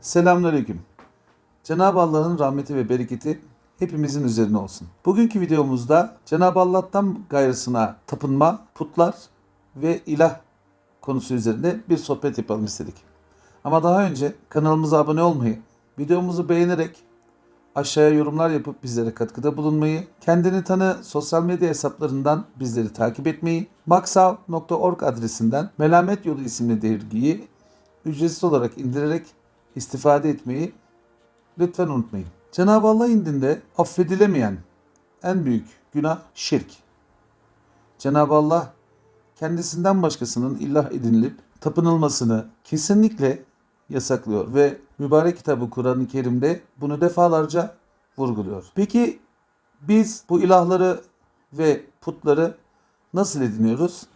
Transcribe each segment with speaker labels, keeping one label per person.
Speaker 1: Selamünaleyküm. Cenab-ı Allah'ın rahmeti ve bereketi hepimizin üzerine olsun. Bugünkü videomuzda Cenab-ı Allah'tan gayrısına tapınma, putlar ve ilah konusu üzerinde bir sohbet yapalım istedik. Ama daha önce kanalımıza abone olmayı, videomuzu beğenerek aşağıya yorumlar yapıp bizlere katkıda bulunmayı, kendini tanı sosyal medya hesaplarından bizleri takip etmeyi, maksav.org adresinden Melamet Yolu isimli dergiyi ücretsiz olarak indirerek istifade etmeyi lütfen unutmayın. Cenab-ı Allah indinde affedilemeyen en büyük günah şirk. Cenab-ı Allah kendisinden başkasının ilah edinilip tapınılmasını kesinlikle yasaklıyor ve mübarek kitabı Kur'an-ı Kerim'de bunu defalarca vurguluyor. Peki biz bu ilahları ve putları nasıl ediniyoruz?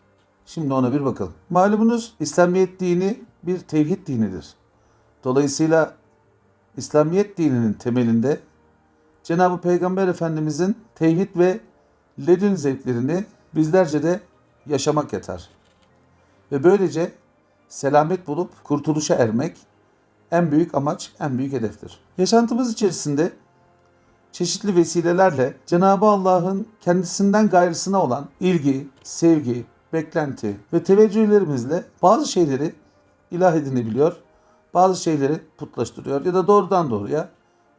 Speaker 1: Şimdi ona bir bakalım. Malumunuz İslamiyet dini bir tevhid dinidir. Dolayısıyla İslamiyet dininin temelinde Cenab-ı Peygamber Efendimizin tevhid ve ledün zevklerini bizlerce de yaşamak yatar. Ve böylece selamet bulup kurtuluşa ermek en büyük amaç, en büyük hedeftir. Yaşantımız içerisinde çeşitli vesilelerle Cenab-ı Allah'ın kendisinden gayrısına olan ilgi, sevgi, beklenti ve teveccühlerimizle bazı şeyleri ilah edinebiliyor, bazı şeyleri putlaştırıyor ya da doğrudan doğruya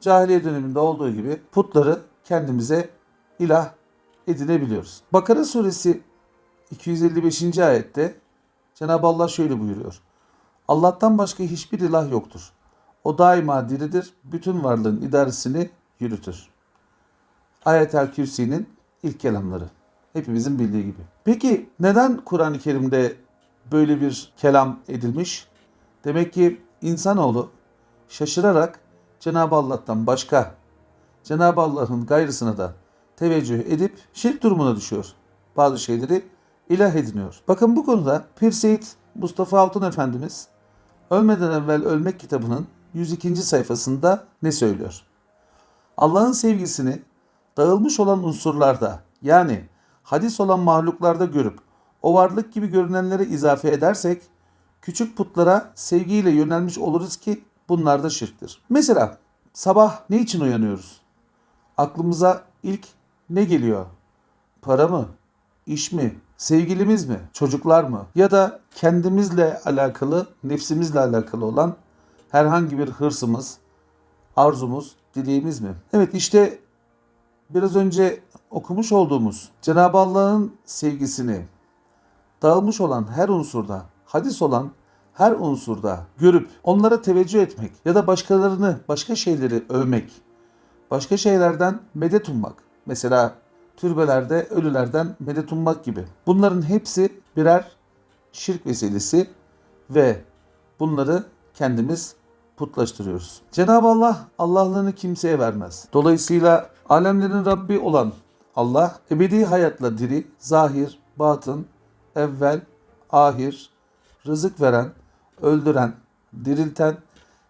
Speaker 1: cahiliye döneminde olduğu gibi putları kendimize ilah edinebiliyoruz. Bakara suresi 255. ayette Cenab-ı Allah şöyle buyuruyor. Allah'tan başka hiçbir ilah yoktur. O daima diridir, bütün varlığın idaresini yürütür. Ayet-el Kürsi'nin ilk kelamları. Hepimizin bildiği gibi. Peki neden Kur'an-ı Kerim'de böyle bir kelam edilmiş? Demek ki insanoğlu şaşırarak Cenab-ı Allah'tan başka, Cenab-ı Allah'ın gayrısına da teveccüh edip şirk durumuna düşüyor. Bazı şeyleri ilah ediniyor. Bakın bu konuda Pir Seyit Mustafa Altun Efendimiz Ölmeden Evvel Ölmek kitabının 102. sayfasında ne söylüyor? Allah'ın sevgisini dağılmış olan unsurlarda yani hadis olan mahluklarda görüp o varlık gibi görünenlere izafe edersek küçük putlara sevgiyle yönelmiş oluruz ki bunlar da şirktir. Mesela sabah ne için uyanıyoruz? Aklımıza ilk ne geliyor? Para mı? İş mi? Sevgilimiz mi? Çocuklar mı? Ya da kendimizle alakalı, nefsimizle alakalı olan herhangi bir hırsımız, arzumuz, dileğimiz mi? Evet işte biraz önce okumuş olduğumuz Cenab-ı Allah'ın sevgisini dağılmış olan her unsurda, hadis olan her unsurda görüp onlara teveccüh etmek ya da başkalarını, başka şeyleri övmek, başka şeylerden medet ummak. Mesela türbelerde ölülerden medet ummak gibi. Bunların hepsi birer şirk vesilesi ve bunları kendimiz putlaştırıyoruz. Cenab-ı Allah Allah'lığını kimseye vermez. Dolayısıyla alemlerin Rabbi olan Allah ebedi hayatla diri, zahir, batın, evvel, ahir, rızık veren, öldüren, dirilten,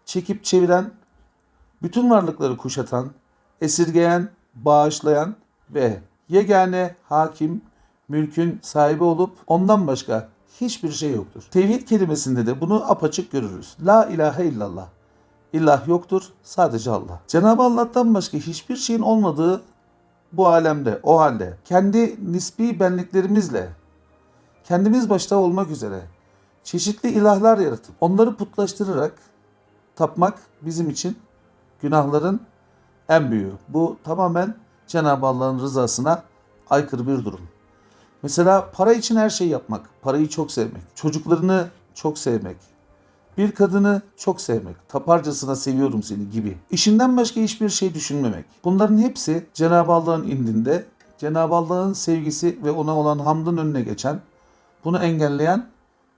Speaker 1: çekip çeviren, bütün varlıkları kuşatan, esirgeyen, bağışlayan ve yegane hakim, mülkün sahibi olup ondan başka hiçbir şey yoktur. Tevhid kelimesinde de bunu apaçık görürüz. La ilahe illallah. İllah yoktur, sadece Allah. Cenab-ı Allah'tan başka hiçbir şeyin olmadığı bu alemde, o halde kendi nispi benliklerimizle, kendimiz başta olmak üzere çeşitli ilahlar yaratıp onları putlaştırarak tapmak bizim için günahların en büyüğü. Bu tamamen Cenab-ı Allah'ın rızasına aykırı bir durum. Mesela para için her şeyi yapmak, parayı çok sevmek, çocuklarını çok sevmek, bir kadını çok sevmek, taparcasına seviyorum seni gibi. İşinden başka hiçbir şey düşünmemek. Bunların hepsi Cenab-ı Allah'ın indinde, Cenab-ı Allah'ın sevgisi ve ona olan hamdın önüne geçen, bunu engelleyen,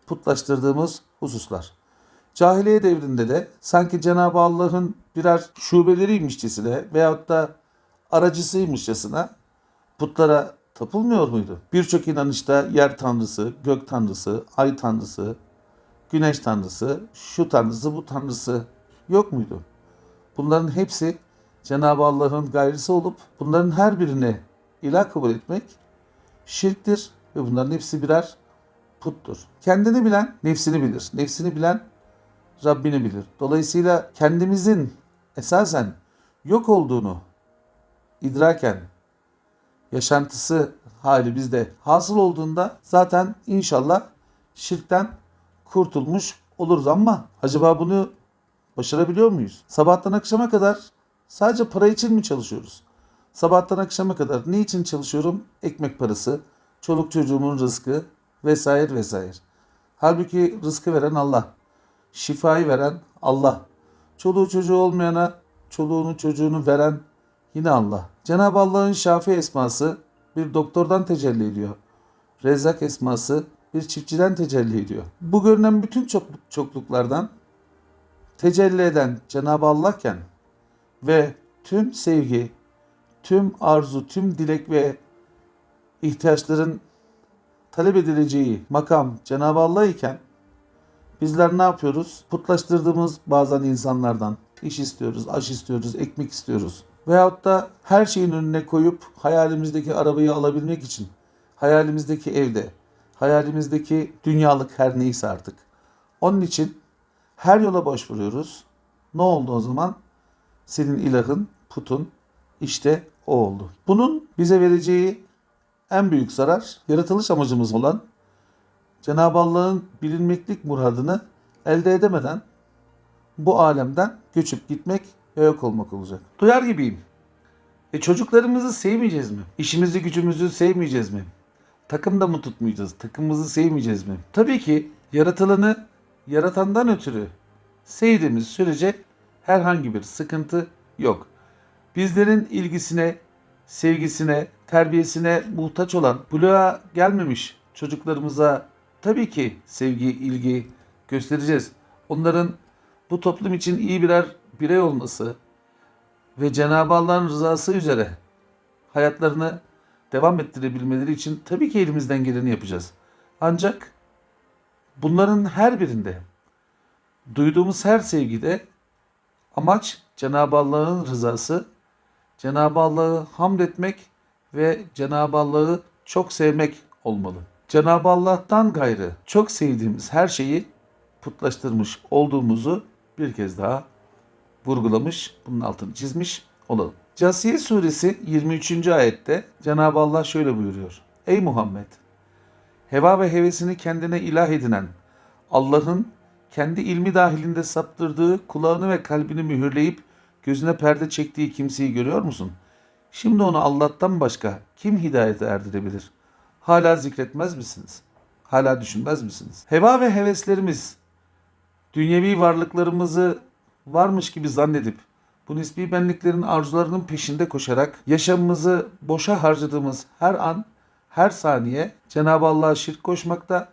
Speaker 1: putlaştırdığımız hususlar. Cahiliye devrinde de sanki Cenab-ı Allah'ın birer şubeleriymişçesine veyahut da aracısıymışçasına putlara tapılmıyor muydu? Birçok inanışta yer tanrısı, gök tanrısı, ay tanrısı, güneş tanrısı, şu tanrısı, bu tanrısı yok muydu? Bunların hepsi Cenab-ı Allah'ın gayrısı olup bunların her birine ilah kabul etmek şirktir ve bunların hepsi birer puttur. Kendini bilen nefsini bilir. Nefsini bilen Rabbini bilir. Dolayısıyla kendimizin esasen yok olduğunu idraken yaşantısı hali bizde hasıl olduğunda zaten inşallah şirkten kurtulmuş oluruz ama acaba bunu başarabiliyor muyuz? Sabahtan akşama kadar sadece para için mi çalışıyoruz? Sabahtan akşama kadar ne için çalışıyorum? Ekmek parası, çoluk çocuğumun rızkı vesaire vesaire. Halbuki rızkı veren Allah. Şifayı veren Allah. Çoluğu çocuğu olmayana çoluğunu çocuğunu veren yine Allah. Cenab-ı Allah'ın Şafi esması bir doktordan tecelli ediyor. Rezzak esması bir çiftçiden tecelli ediyor. Bu görünen bütün çokluk, çokluklardan tecelli eden Cenab-ı Allah'ken ve tüm sevgi, tüm arzu, tüm dilek ve ihtiyaçların talep edileceği makam Cenab-ı Allah iken bizler ne yapıyoruz? Putlaştırdığımız bazen insanlardan iş istiyoruz, aş istiyoruz, ekmek istiyoruz. Veyahut da her şeyin önüne koyup hayalimizdeki arabayı alabilmek için, hayalimizdeki evde, hayalimizdeki dünyalık her neyse artık. Onun için her yola başvuruyoruz. Ne oldu o zaman? Senin ilahın, putun işte o oldu. Bunun bize vereceği en büyük zarar yaratılış amacımız olan Cenab-ı Allah'ın bilinmeklik muradını elde edemeden bu alemden göçüp gitmek ve yok olmak olacak. Duyar gibiyim. E çocuklarımızı sevmeyeceğiz mi? İşimizi gücümüzü sevmeyeceğiz mi? Takımda mı tutmayacağız? Takımımızı sevmeyeceğiz mi? Tabii ki yaratılanı yaratandan ötürü sevdiğimiz sürece herhangi bir sıkıntı yok. Bizlerin ilgisine, sevgisine, terbiyesine muhtaç olan buluğa gelmemiş çocuklarımıza tabii ki sevgi, ilgi göstereceğiz. Onların bu toplum için iyi birer birey olması ve Cenab-ı Allah'ın rızası üzere hayatlarını devam ettirebilmeleri için tabii ki elimizden geleni yapacağız. Ancak bunların her birinde duyduğumuz her sevgide amaç Cenab-ı Allah'ın rızası, Cenab-ı Allah'ı hamd etmek ve Cenab-ı Allah'ı çok sevmek olmalı. Cenab-ı Allah'tan gayrı çok sevdiğimiz her şeyi putlaştırmış olduğumuzu bir kez daha vurgulamış, bunun altını çizmiş olalım. Casiye suresi 23. ayette Cenab-ı Allah şöyle buyuruyor. Ey Muhammed! Heva ve hevesini kendine ilah edinen, Allah'ın kendi ilmi dahilinde saptırdığı kulağını ve kalbini mühürleyip gözüne perde çektiği kimseyi görüyor musun? Şimdi onu Allah'tan başka kim hidayete erdirebilir? Hala zikretmez misiniz? Hala düşünmez misiniz? Heva ve heveslerimiz, dünyevi varlıklarımızı varmış gibi zannedip bu nispi benliklerin arzularının peşinde koşarak yaşamımızı boşa harcadığımız her an, her saniye Cenab-ı Allah'a şirk koşmakta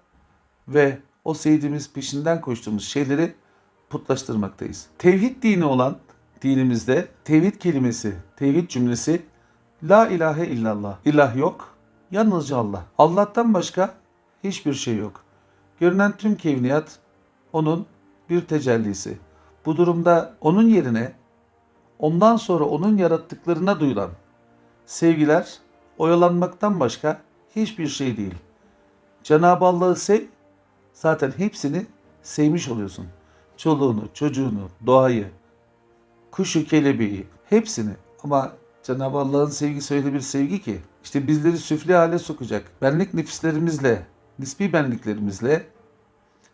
Speaker 1: ve o sevdiğimiz peşinden koştuğumuz şeyleri putlaştırmaktayız. Tevhid dini olan dinimizde tevhid kelimesi, tevhid cümlesi La ilahe illallah. İlah yok, yalnızca Allah. Allah'tan başka hiçbir şey yok. Görünen tüm kevniyat onun bir tecellisi. Bu durumda onun yerine ondan sonra onun yarattıklarına duyulan sevgiler oyalanmaktan başka hiçbir şey değil. Cenab-ı Allah'ı sev, zaten hepsini sevmiş oluyorsun. Çoluğunu, çocuğunu, doğayı, kuşu, kelebeği, hepsini. Ama Cenab-ı Allah'ın sevgisi öyle bir sevgi ki işte bizleri süfli hale sokacak. Benlik nefislerimizle, nispi benliklerimizle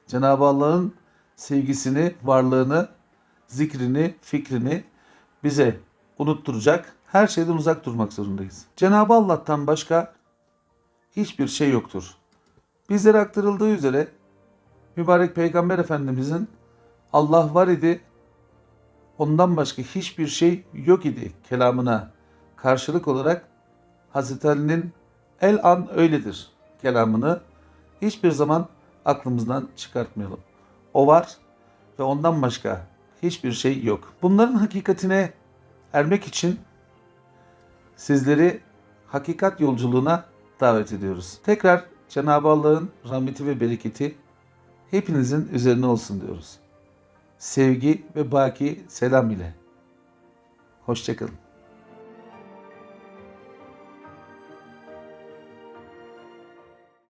Speaker 1: Cenab-ı Allah'ın sevgisini, varlığını, zikrini, fikrini bize unutturacak. Her şeyden uzak durmak zorundayız. Cenab-ı Allah'tan başka hiçbir şey yoktur. Bizlere aktarıldığı üzere mübarek Peygamber Efendimizin Allah var idi, ondan başka hiçbir şey yok idi kelamına karşılık olarak Hazreti Ali'nin el an öyledir kelamını hiçbir zaman aklımızdan çıkartmayalım. O var ve ondan başka hiçbir şey yok. Bunların hakikatine ermek için sizleri hakikat yolculuğuna davet ediyoruz. Tekrar Cenab-ı Allah'ın rahmeti ve bereketi hepinizin üzerine olsun diyoruz. Sevgi ve baki selam ile. Hoşçakalın.